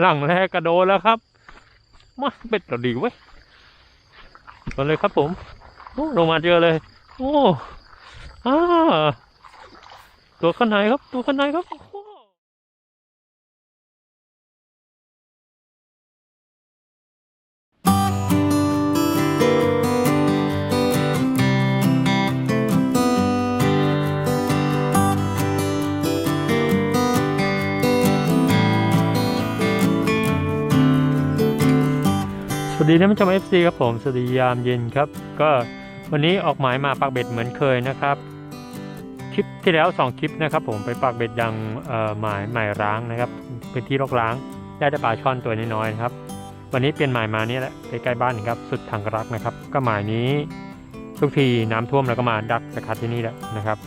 หลังแรกกระโดดแล้วครับมาเป็ดเราดีเว้ยมาเลยครับผมโอ้ลงมาเจอเลย โอ้อาตัวข้างในครับ ตัวข้างในครับ ดีท่านผู้ชม FC ครับผมสวัสดียามเย็นครับ ก็วันนี้ออกหมายมาปักเบ็ดเหมือนเคยนะครับ คลิปที่แล้ว 2 คลิปนะครับ ผมไปปักเบ็ดยังหมายหมายร้างนะครับพื้นที่รกร้างได้แต่ปลาช่อนตัวน้อยๆนะครับ วันนี้เปลี่ยนหมายมานี่แหละใกล้ๆบ้านครับ สุดทางรักนะครับ ก็หมายนี้ทุกทีน้ำท่วมแล้วก็มาดักสกัดที่นี่แหละนะครับ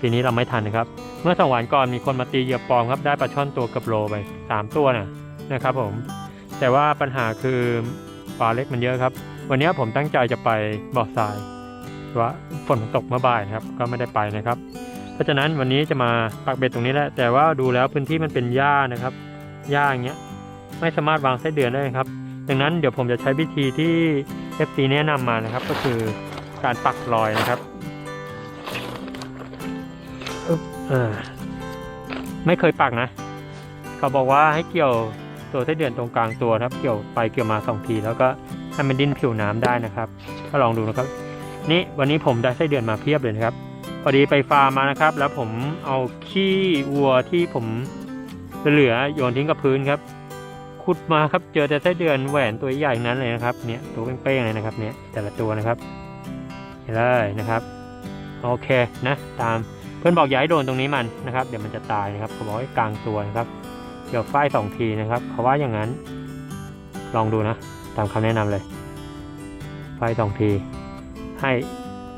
ทีนี้เราไม่ทันนะครับ เมื่อสองวันก่อนมีคนมาตีเหยื่อปลอมครับได้ปลาช่อนตัวเกือบโลไปสามตัวนะนะครับ ผมแต่ว่าปัญหาคือ ปลาเล็กมันเยอะครับ วันนี้ผมตั้งใจจะไปบ่อทรายว่าฝนตกเมื่อบ่ายนะครับ ก็ไม่ได้ไปนะครับ เพราะฉะนั้นวันนี้จะมาปักเบ็ดตรงนี้แหละ แต่ว่าดูแล้วพื้นที่มันเป็นหญ้านะครับหญ้าอย่างเงี้ยไม่สามารถวางไส้เดือนได้ครับ ดังนั้นเดี๋ยวผมจะใช้วิธีที่ FC แนะนำมานะครับ ก็คือการปักรอยนะครับอึ๊บเออไม่เคยปักนะ เขาบอกว่าให้เกี่ยว ตัวไส้เดือนตรงกลางตัวครับ เกี่ยวไปเกี่ยวมาสองที แล้วก็ให้มันดิ้นผิวน้ำได้นะครับ ก็ลองดูนะครับ นี่วันนี้ผมได้ไส้เดือนมาเพียบเลยนะครับพอดีไปฟาร์มมานะครับ แล้วผมเอาขี้วัวที่ผมเหลือโยนทิ้งกับพื้นครับขุดมาครับเจอแต่ไส้เดือนแหวนตัวใหญ่นั้นเลยนะครับเนี่ยตัวเป้งๆเลยนะครับเนี่ยแต่ละตัวนะครับเห็นเลยนะครับโอเคนะ ตามเพื่อนบอกอย่าให้โดนตรงนี้มันนะครับ เดี๋ยวมันจะตายนะครับเขาบอกให้กลางตัวนะครับ เดี๋ยวฝ้ายสองทีนะครับเขาว่าอย่างนั้น ลองดูนะ ตามคำแนะนำเลยฝ้ายสองที ให้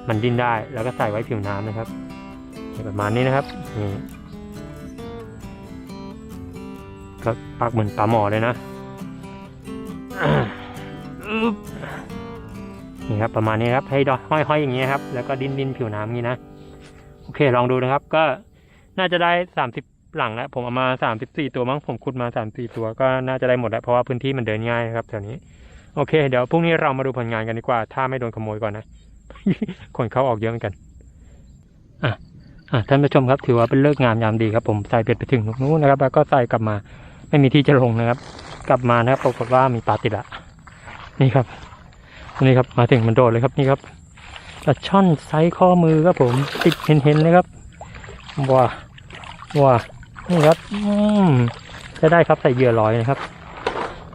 มันดิ้นได้แล้วก็ใส่ไว้ผิวน้ำนะครับประมาณนี้นะครับนี่ก็ปักเหมือนปลาหมอเลยนะนี่ครับประมาณนี้ครับให้ดห้อยๆอย่างนี้ครับ แล้วก็ดิ้นดิ้นผิวน้ำอย่านี้นะ โอเคลองดูนะครับ ก็น่าจะได้สามสิบ หลังแล้วผมเอามาสามสิบสี่ตัวมั้งผมขุดมาสามสี่ตัวก็น่าจะได้หมดแล้วเพราะว่าพื้นที่มันเดินง่ายครับแถวนี้โอเค เดี๋ยวพรุ่งนี้เรามาดูผลงานกันดีกว่า ถ้าไม่โดนขโมยก่อนนะคนเขาออกเยอะเหมือนกันอะอะท่านผู้ชมครับ ถือว่าเป็นเลิกงามยามดีครับ ผมใส่เบ็ดไปถึงนู้นนะครับ แล้วก็ใส่กลับมาไม่มีที่จะลงนะครับ กลับมานะครับปรากฏว่ามีปลาติดละนี่ครับนี่ครับมาถึงมันโดดเลยครับนี่ครับปลาช่อนไซส์ข้อมือครับผมติดเห็นๆเลยครับว้าว้า นี่ครับอืมจะได้ครับใส่เหยื่อลอยนะครับ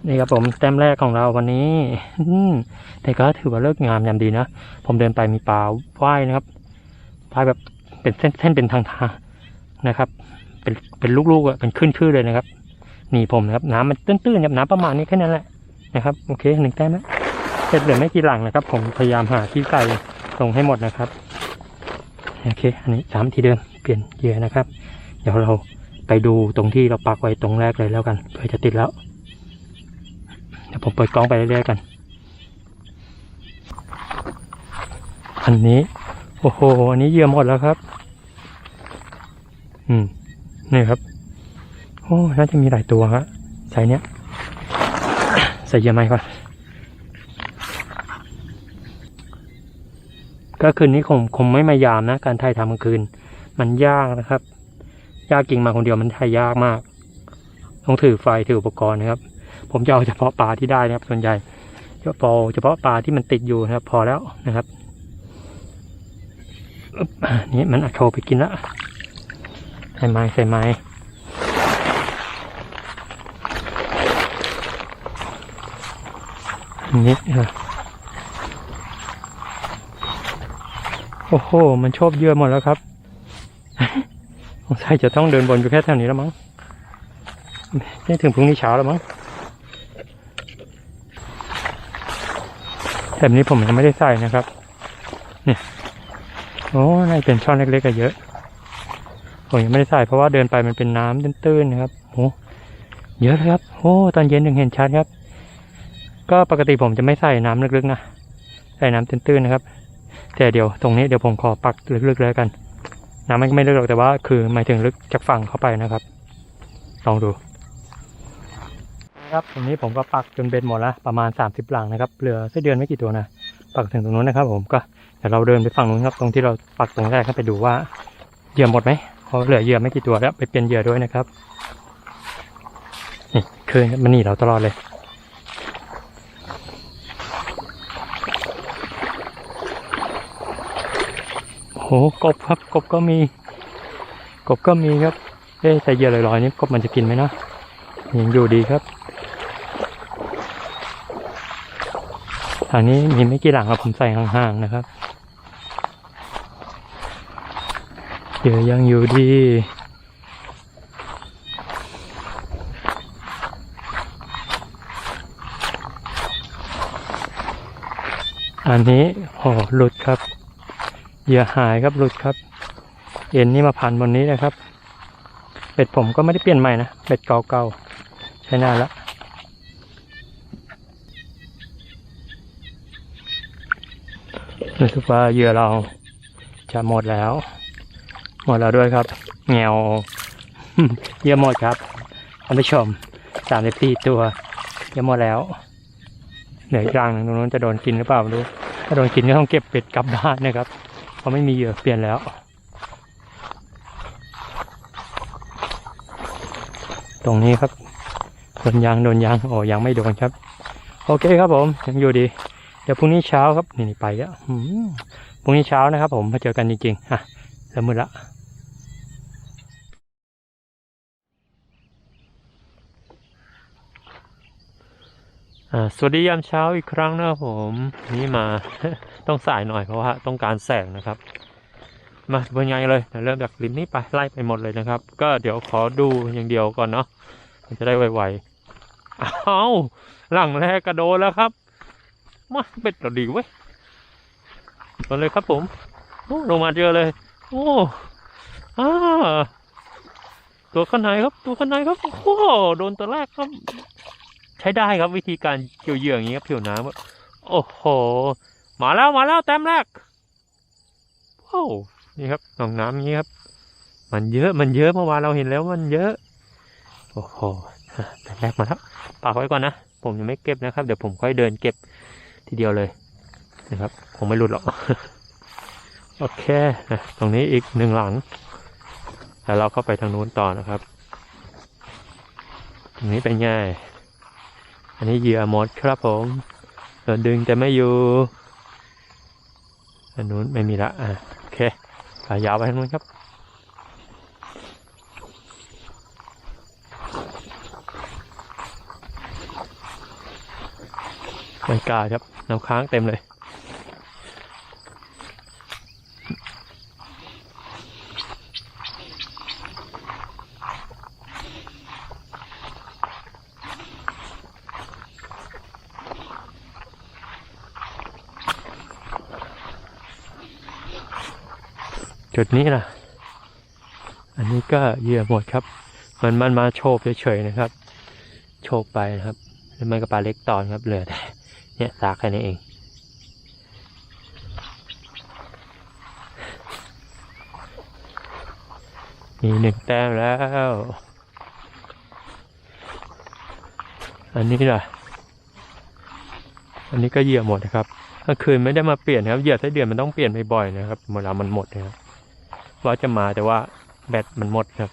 นี่ครับผมแต้มแรกของเราวันนี้อแต่ก็ถือว่าเลิกงามยามดีนะผมเดินไปมีปลาว่ายนะครับว่ายแบบเป็นเส้นเส้นเป็นทางทางนะครับ เป็นเป็นลูกๆอะเป็นขึ้นชื่อเลยนะครับนี่ผมนะครับน้ำมันตื้นๆครับน้ำประมาณนี้แค่นั้นแหละนะครับโอเคหนึ่งแต้มนะเสร็จเหลือไม่กี่หลังนะครับ ผมพยายามหาที่ใส่ลงให้หมดนะครับโอเค อันนี้สามทีเดิมเปลี่ยนเหยื่อนะครับ เดี๋ยวเรา ไปดูตรงที่เราปักไว้ตรงแรกเลยแล้วกันเพื่อจะติดแล้วเดี๋ยวผมเปิดกล้องไปเรื่อยๆกัน อันนี้ โอ้โหอันนี้เยื่อหมดแล้วครับ อืมนี่ครับโอ้น่าจะมีหลายตัวฮะใส่เนี้ยใส่เยื่อใหม่ก่อนก็คืนนี้คงคงไม่มายามนะ การถ่ายทำกลางคืน มันยากนะครับ ยากจริงมาคนเดียวมันถ่ายากมาก ต้องถือไฟถืออุปกรณ์นะครับ ผมจะเอาเฉพาะปลาที่ได้นะครับ ส่วนใหญ่เฉพาะเฉพาะปลาที่มันติดอยู่นะครับ พอแล้วนะครับนี่มันอาโชว์ไปกินละใส่ไม้ใส่ไม้นนี้เออโอ้โห มันชอบเยื่อหมดแล้วครับ สงสัยจะต้องเดินบนอยู่แค่แถวนี้แล้วมั้งไม่ถึงพรุ่งนี้เช้าแล้วมั้งแบบนี้ผมยังไม่ได้ใส่นะครับ เนี่ย โอ้น่าเป็นช่อนเล็กๆกันเยอะ ผมยังไม่ได้ใส่เพราะว่าเดินไปมันเป็นน้ำตื้นๆนะครับโอ้เยอะเลยครับ โอ้ตอนเย็นถึงเห็นชัดครับ ก็ปกติผมจะไม่ใส่น้ำลึกๆนะ ใส่น้ำตื้นๆนะครับ แต่เดี๋ยวตรงนี้เดี๋ยวผมขอปักลึกๆเลยกัน น้ำมันก็ไม่ลึกหรอกแต่ว่า คือหมายถึงลึกจากฝั่งเข้าไปนะครับ ลองดู ครับตรงนี้ผมก็ปักจนเบ็ดหมดแล้วประมาณ 30 หลังนะครับเหลือไส้เดือนไม่กี่ตัวนะปักถึงตรงนู้นนะครับ ผมก็เดี๋ยวเราเดินไปฝั่งนู้นครับ ตรงที่เราปักตรงแรกครับไปดูว่าเหยื่อหมดไหมเพราะเหลือเหยื่อไม่กี่ตัวแล้ว ไปเปลี่ยนเหยื่อด้วยนะครับนี่คืนมันหนีเราตลอดเลย โอ้โหกบครับ กบก็มี กบก็มีครับ เอ๊แต่เหยื่อลอยๆนี่กบมันจะกินไหมนะยังอยู่ดีครับทางนี้มีไม่กี่หลังครับผมใส่ห่างๆนะครับเหยื่อยังอยู่ดีอันนี้โอ้หลุดครับ เหยื่อหายครับหลุดครับ เอ็นนี่มาพันบนนี้นะครับ เป็ดผมก็ไม่ได้เปลี่ยนใหม่นะ เป็ดเก่าๆ ใช้นานแล้วรู้สึกว่าเหยื่อเราจะหมดแล้ว หมดแล้วด้วยครับเงวเหยื่อหมดครับท่านผู้ชมสามสิบสี่ตัวเหยื่อหมดแล้ว เหลืออีกรังหนึ่งตรงนู้นจะโดนกินหรือเปล่าไม่รู้ ถ้าโดนกินก็ต้องเก็บเป็ดกลับบ้านนะครับ เพราะไม่มีเหยื่อเปลี่ยนแล้ว ตรงนี้ครับโดนยางโดนยางโอ้ยังไม่โดนครับ โอเคครับผมยังอยู่ดี เดี๋ยวพรุ่งนี้เช้าครับนี่ไปแล้วพรุ่งนี้เช้านะครับ ผมมาเจอกันจริงๆอะแล้วมืดละ สวัสดียามเช้าอีกครั้งนะครับผมนี่มาต้องสายหน่อยเพราะว่าต้องการแสงนะครับ มาเป็นไงเลยเริ่มจากริมนี้ไปไล่ไปหมดเลยนะครับ ก็เดี๋ยวขอดูอย่างเดียวก่อนเนาะมันจะได้ไวๆอ้าวหลังแรกกระโดดแล้วครับมาเป็ดเราดีเว้ยมาเลยครับผมโอ้ลงมาเจอเลย โอ้อาตัวข้างในครับ ตัวข้างในครับโอ้โดนตัวแรกครับ ใช้ได้ครับวิธีการเกี่ยวเหยื่ออย่างนี้ครับผิวน้ำอะโอ้โห มาแล้วมาแล้วแต้มแรกว้าวนี่ครับหนองน้ำนี้ครับ มันเยอะมันเยอะเมื่อวานเราเห็นแล้วมันเยอะโอ้โหแต้มแรกมาแล้วปากไว้ก่อนนะผมยังไม่เก็บนะครับเดี๋ยวผมค่อยเดินเก็บทีเดียวเลยนะครับคงไม่หลุดหรอกโอเคนะตรงนี้อีกหนึ่งหลังแล้วเราเข้าไปทางนู้นต่อนะครับ ตรงนี้เป็นไง อันนี้เหยื่อหมดครับผมโดนดึงแต่ไม่อยู่อันนู้นไม่มีละอะโอเคขายาวไปทางนู้นครับบรรยากาศครับน้ำค้างเต็มเลย จุดนี้นะอันนี้ก็เหยื่อหมดครับ มันมันมาโชว์เฉยๆนะครับ โชว์ไปนะครับ แล้วมันก็ปลาเล็กตอนครับ เหลือแต่เนี่ยซากแค่นี้เอง มีหนึ่งแต้มแล้ว อันนี้ล่ะ อันนี้ก็เหยื่อหมดนะครับกลางคืนไม่ได้มาเปลี่ยนครับ เหยื่อไส้เดือนมันต้องเปลี่ยนบ่อยๆนะครับเวลามันหมดนะครับ ว่าจะมาแต่ว่าแบตมันหมดครับ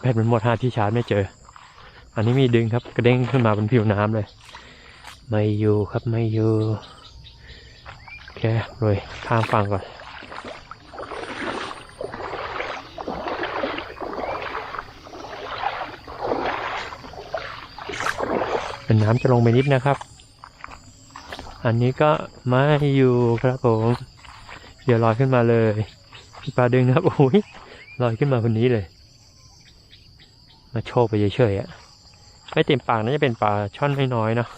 แบตมันหมดหาที่ชาร์จไม่เจอ อันนี้มีดึงครับ กระเด้งขึ้นมาบนผิวน้ำเลย ไม่อยู่ครับไม่อยู่โอเคเลยข้ามฝั่งก่อนเป็นน้ำจะลงไปนิดนะครับ อันนี้ก็ไม่อยู่ครับผม เดี๋ยวลอยขึ้นมาเลย ปลาดึงนะครับโอ้ยลอยขึ้นมาบนนี้เลย มาโชว์ไปเฉยๆอะไม่เต็มปากน่าจะเป็นปลาช่อนน้อยๆเนาะ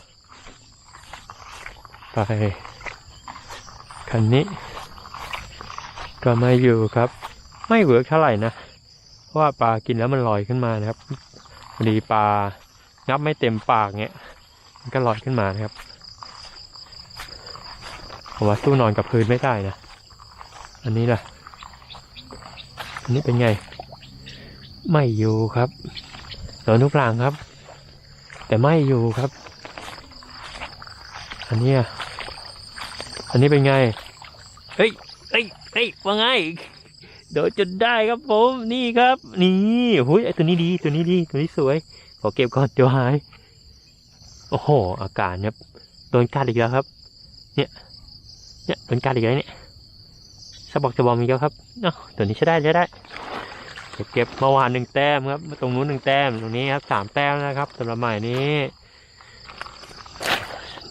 ไปคันนี้ ก็ไม่อยู่ครับ ไม่เวิร์กเท่าไหร่นะเพราะว่าปลากินแล้วมันลอยขึ้นมานะครับพอดีปลางับไม่เต็มปากเงี้ยมันก็ลอยขึ้นมานะครับผมว่าสู้นอนกับพื้นไม่ได้นะ อันนี้ล่ะ นนี้เป็นไง ไม่อยู่ครับโดนทุกหลังครับ แต่ไม่อยู่ครับ อันนี้อันนี้เป็นไง เฮ้ยเฮ้ยเฮ้ยว่าไงโดนจนได้ครับผมนี่ครับ นี่หุยไอตัวนี้ดีตัวนี้ดีตัวนี้สวย ขอเก็บก่อนเดี๋ยวหาย โอ้โห อากาศครับโดนกัดอีกแล้วครับ เนี่ย เนี่ยโดนกัดอีกแล้วเนี่ย สะบอกจะบอมอีกแล้วครับเอ้าตัวนี้ใช้ได้ใช้ได้เก็บเก็บเมื่อวานหนึ่งแต้มครับ ตรงนู้นหนึ่งแต้ม ตรงนี้ครับสามแต้มนะครับสำหรับใหม่นี้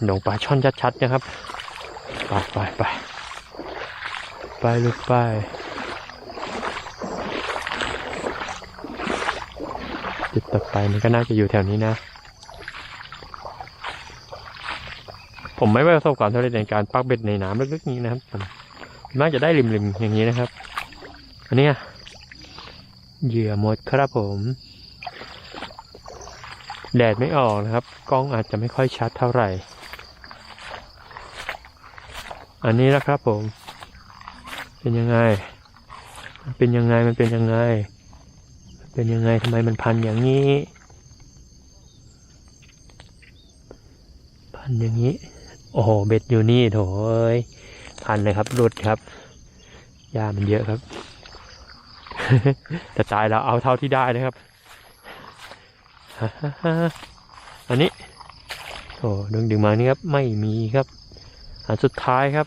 หลงปลาช่อนชัดๆนะครับ ไปไปไปไปลูกไปจุดต่อไปมันก็น่าจะอยู่แถวนี้นะ ผมไม่ประสบความสำเร็จในการปักเบ็ดในน้ำลึกๆนี้นะครับผ มักจะได้ริมๆอย่างนี้นะครับ อันนี้เหยื่อหมดครับผม แดดไม่ออกนะครับ กล้องอาจจะไม่ค่อยชัดเท่าไหร่ อันนี้นะครับผม เป็นยังไง มันเป็นยังไงมันเป็นยังไง เป็นยังไงทำไมมันพันอย่างนี้ พันอย่างนี้ โอ้โหเบ็ดอยู่นี่โถเอ้ย พันเลยครับหลุดครับยามันเยอะครับ แต่ตายแล้วเอาเท่าที่ได้นะครับอันนี้โอ้ดึงดึงมานี่ครับไม่มีครับ อันสุดท้ายครับ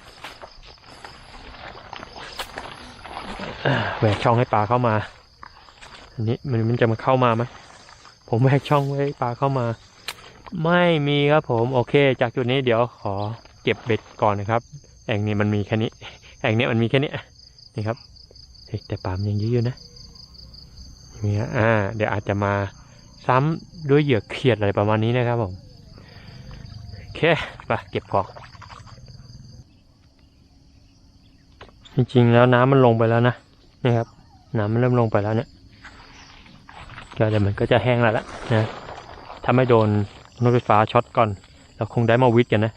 แหวกช่องให้ปลาเข้ามา อันนี้มันมันจะมาเข้ามาไหมผมแหวกช่องไว้ปลาเข้ามา ไม่มีครับผม โอเค จากจุดนี้เดี๋ยวขอเก็บเบ็ดก่อนนะครับ แอ่งนี้มันมีแค่นี้แอ่งเนี้ยมันมีแค่นี้นี่ครับแต่ปามันยังเยอะอยู่นะอย่างเงี้ยอ่า เดี๋ยวอาจจะมาซ้ำด้วยเหยื่อเขียดอะไรประมาณนี้นะครับผมโอเคไปเก็บของจริงๆแล้วน้ำมันลงไปแล้วนะนี่ครับ น้ำมันเริ่มลงไปแล้วเนี่ยก็เดี๋ยวมันก็จะแห้งแล้วละนะถ้าไม่โดนรถไฟฟ้าช็อตก่อน เราคงได้มาวิทย์กันนะ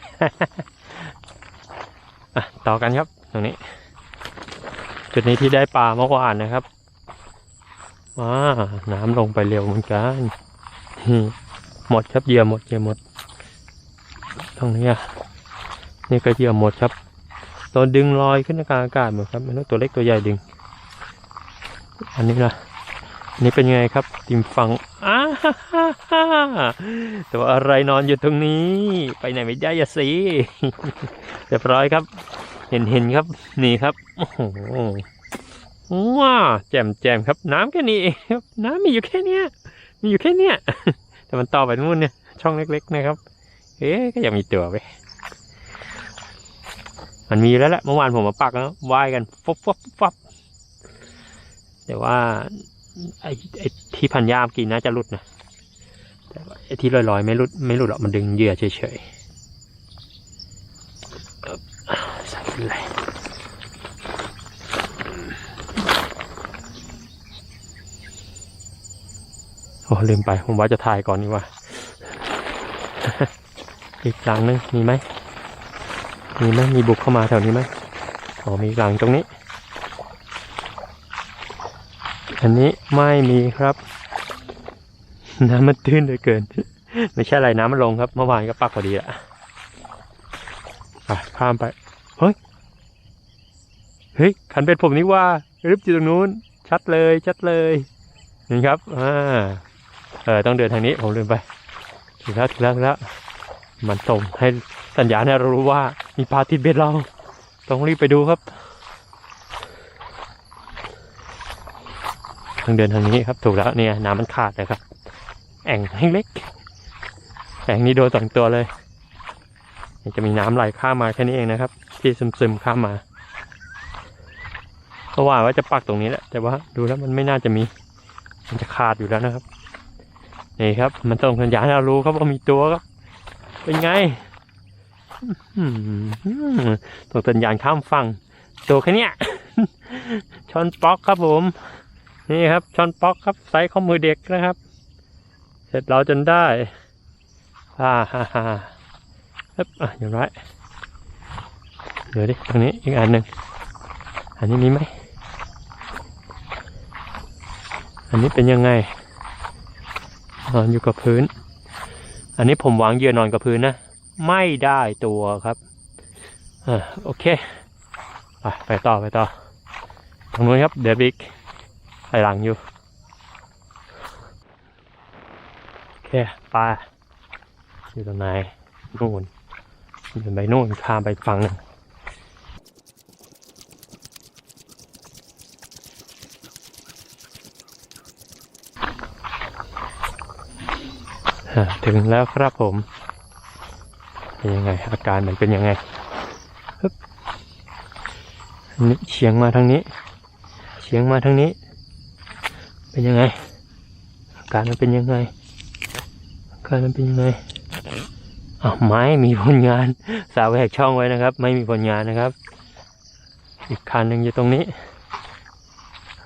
อะต่อกันครับตรงนี้ จุดนี้ที่ได้ปลาเมื่อวานนะครับว้าน้ำลงไปเร็วเหมือนกันหมดครับเหยื่อหมดเหยื่อหมด ตรงนี้อะนี่ก็เหยื่อหมดครับตัวดึงลอยขึ้นกลางอากาศเหมดครับไม่รู้ตัวเล็กตัวใหญ่ดึง อันนี้นะอันนี้เป็นยังไงครับติมฟัง ตัวอะไรนอนอยู่ตรงนี้ ไปไหนไม่ได้ยาสิเรียบร้อยครับ เห็นเห็นครับ นี่ครับ โอ้โหว้าแจ่มแจ่มครับ น้ำแค่นี้เองครับ น้ำมีอยู่แค่เนี้ย มีอยู่แค่เนี้ย แต่มันต่อไปนู่นเนี่ย ช่องเล็ก ๆ นะครับ เอ๊ก็ยังมีตัวไปมันมีแล้วแหละเมื่อวานผมมาปักแล้วว่ายกันฟับฟับฟับแต่ว่า ไอ้ไอ้ที่พันยามกินน่าจะหลุดนะแต่ไอ้ที่ลอยๆไม่หลุดไม่หลุดหรอกมันดึงเหยื่อเฉยๆเอิบส่ไปเลยโอ้ลืมไป ผมว่าจะถ่ายก่อนนี่ว่า อีกหลังนึงมีไหมมีไหมมีบุกเข้ามาแถวนี้ไหมอ๋อมีหลังตรงนี้ อันนี้ไม่มีครับ น้ำมันตื้นเหลือเกิน ไม่ใช่อะไรน้ำมันลงครับ เมื่อวานก็ปักพอดีละไปข้ามไป เฮ้ย เฮ้ย ขันเป็ดผมนี่ว่ารึบอยู่ตรงนู้น ชัดเลย ชัดเลยนี่ครับ อ่า เออ ต้องเดินทางนี้ ผมลืมไปถึงแล้วถึงแล้วถึงแล้ว มันส่งให้สัญญาณให้เรารู้ว่า มีปลาติดเบ็ดเรา ต้องรีบไปดูครับางเดินทางนี้ครับ ถูกแล้วเนี่ยน้ำมันขาดเลยครับ แอ่งเล็กแอ่งนี้โดนสองตัวเลยจะมีน้ำไหลข้ามมาแค่นี้เองนะครับ ที่ซึมๆข้ามมาเพราะว่าว่าจะปักตรงนี้แหละ แต่ว่าดูแล้วมันไม่น่าจะมี มันจะขาดอยู่แล้วนะครับนี่ครับ มันส่งสัญญาณให้เรารู้ครับว่ามีตัวครับ เป็นไงอื้อหือส่งสัญญาณข้ามฝั่งตัวแค่เนี้ยช้อนป๊อกครับผม นี่ครับช้อนป๊อกครับไซส์ข้อมือเด็กนะครับ เสร็จเราจนได้อ่าฮ่าฮ่าอะอย่างไรเดี๋ยวดิตรงนี้อีกอันหนึ่งอันนี้มีไหมอันนี้เป็นยังไงนอนอยู่กับพื้น อันนี้ผมวางเหยื่อนอนกับพื้นนะ ไม่ได้ตัวครับอ่าโอเค ไปไปต่อไปต่อ ตรงนู้นครับเดบิก ไปหลังอยู่ โอเคปลาอยู่ตรงไหนนู่นเดินไปนู่นข้ามไปฝั่งนึงถึงแล้วครับผม เป็นยังไง อาการมันเป็นยังไงฮึเฉียงมาทางนี้ เฉียงมาทางนี้ เป็นยังไงอาการมันเป็นยังไงอาการมันเป็นยังไงอ้าวไม่มีผลงานสาวแหกช่องไว้นะครับ ไม่มีผลงานนะครับ อีกคันหนึ่งอยู่ตรงนี้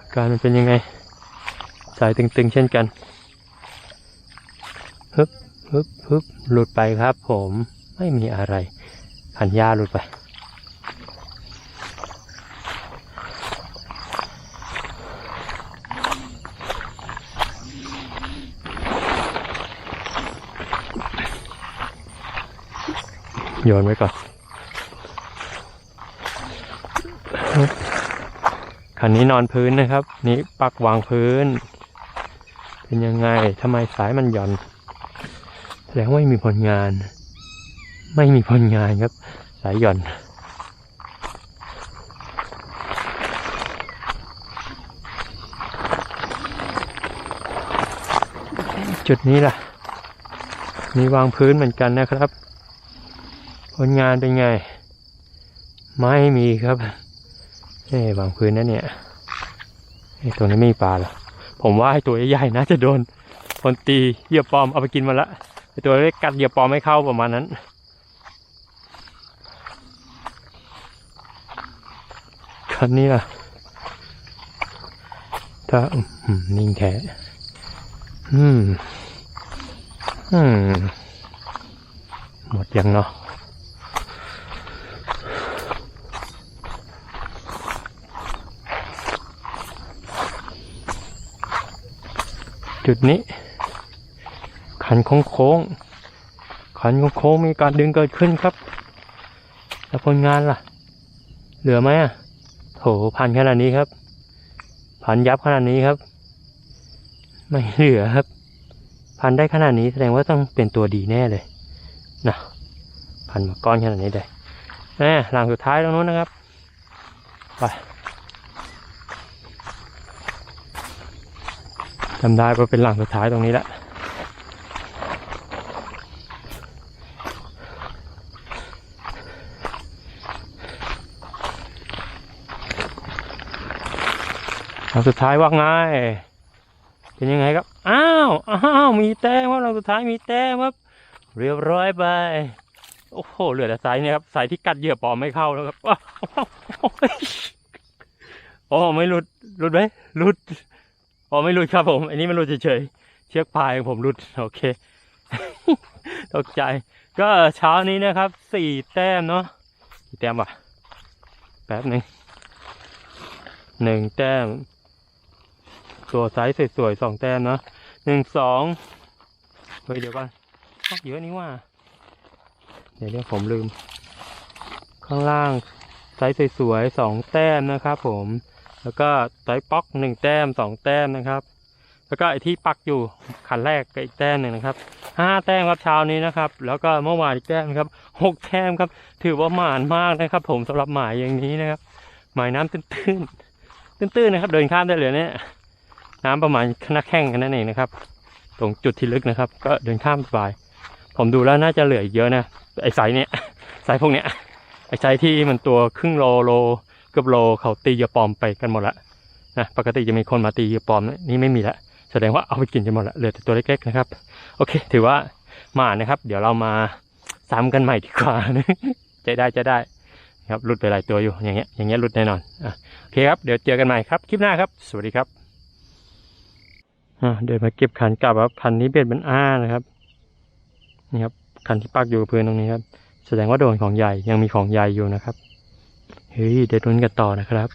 อาการมันเป็นยังไง สายตึงๆ เช่นกันฮึบฮึบฮึบหลุดไปครับ ผมไม่มีอะไรขันหญ้าหลุดไป โยนไว้ก่อนคันนี้นอนพื้นนะครับ นี่ปักวางพื้น เป็นยังไงทำไมสายมันหย่อนแสดงว่าไม่มีผลงาน ไม่มีผลงานครับ สายหย่อนจุดนี้ล่ะ มีวางพื้นเหมือนกันนะครับ ผลงานเป็นไง ไม่มีครับเอ้วางพื้นนะเนี่ยไอตัวนี้ไม่มีปลาหรอผมว่าไอ้ตัวใหญ่ๆน่าจะโดนคนตีเหยื่อปลอมเอาไปกินมาละไอ้ตัวเล็กกัดเหยื่อปลอมไม่เข้าประมาณนั้นคันนี้ล่ะถ้านิ่งแท้อืมอืมหมดยังเนาะ จุดนี้ ขันโค้งโค้งขันโค้งโค้งมีการดึงเกิดขึ้นครับ แล้วผลงานล่ะ เหลือไหมอะโถพันขนาดนี้ครับ พันยับขนาดนี้ครับ ไม่เหลือครับ พันได้ขนาดนี้แสดงว่าต้องเป็นตัวดีแน่เลยนะพันมาก้อนขนาดนี้เลยแน่หลังสุดท้ายตรงนู้นนะครับไป จำได้ว่าเป็นหลังสุดท้ายตรงนี้แหละหลังสุดท้ายว่าไงเป็นยังไงครับ อ้าว อ้าว มีแต้มครับหลังสุดท้ายมีแต้มครับเรียบร้อยไป โอ้โห เหลือแต่สายเนี่ยครับสายที่กัดเหยื่อปอมไม่เข้าแล้วครับอ้าวโอ้ไม่หลุด หลุดไหมหลุด อ๋อไม่หลุดครับผม อันนี้มันหลุดเฉยๆ เชือกพายของผมหลุด โอเค ตกใจ ก็เช้านี้นะครับ สี่แต้มเนาะกี่แต้มวะแป๊บหนึ่งหนึ่งแต้ม ตัวไซส์สวยๆสองแต้มเนาะหนึ่งสองเฮ้ยเดี๋ยวก่อนเยอะนี่ว่า เดี๋ยวเดี๋ยวผมลืม ข้างล่างไซส์สวยๆสองแต้มนะครับผม แล้วก็ไซป๊อกหนึ่งแต้มสองแต้มนะครับ แล้วก็ไอที่ปักอยู่ขันแรกก็อีกแต้มหนึ่งนะครับห้าแต้มครับเช้านี้นะครับ แล้วก็เมื่อวานอีกแต้มครับหกแต้มครับ ถือว่าหมานมากนะครับ ผมสำหรับหมายอย่างนี้นะครับ หมายน้ำตื้นๆตื้นๆนะครับ เดินข้ามได้เลยเนี่ยน้ำประมาณหน้าแข้งกันนั่นเองนะครับ ตรงจุดที่ลึกนะครับ ก็เดินข้ามสบาย ผมดูแล้วน่าจะเหลืออีกเยอะนะไอ้ไซเนี่ยไซส์พวกเนี้ยไอ้ไซที่มันตัวครึ่งโลโล เกือบโลเขาตีเหยาปลอมไปกันหมดละนะปกติจะมีคนมาตีเหยาปลอมนี่ไม่มีละแสดงว่าเอาไปกินกันหมดละเหลือแต่ตัวเล็กๆนะครับ โอเค ถือว่ามานะครับ เดี๋ยวเรามาซ้ำกันใหม่ดีกว่าใจได้ใจได้ครับหลุดไปหลายตัวอยู่อย่างเงี้ยอย่างเงี้ยหลุดแน่นอนอะโอเคครับเดี๋ยวเจอกันใหม่ครับ คลิปหน้าครับ สวัสดีครับอ่าเดินมาเก็บขันกลับครับคันนี้เบ็ดมันอ้านะครับนี่ครับคันที่ปักอยู่กับพื้นตรงนี้ครับ แสดงว่าโดนของใหญ่ยังมีของใหญ่อยู่นะครับ เฮ้ยเดี๋ยวลุ้นกันต่อนะครับ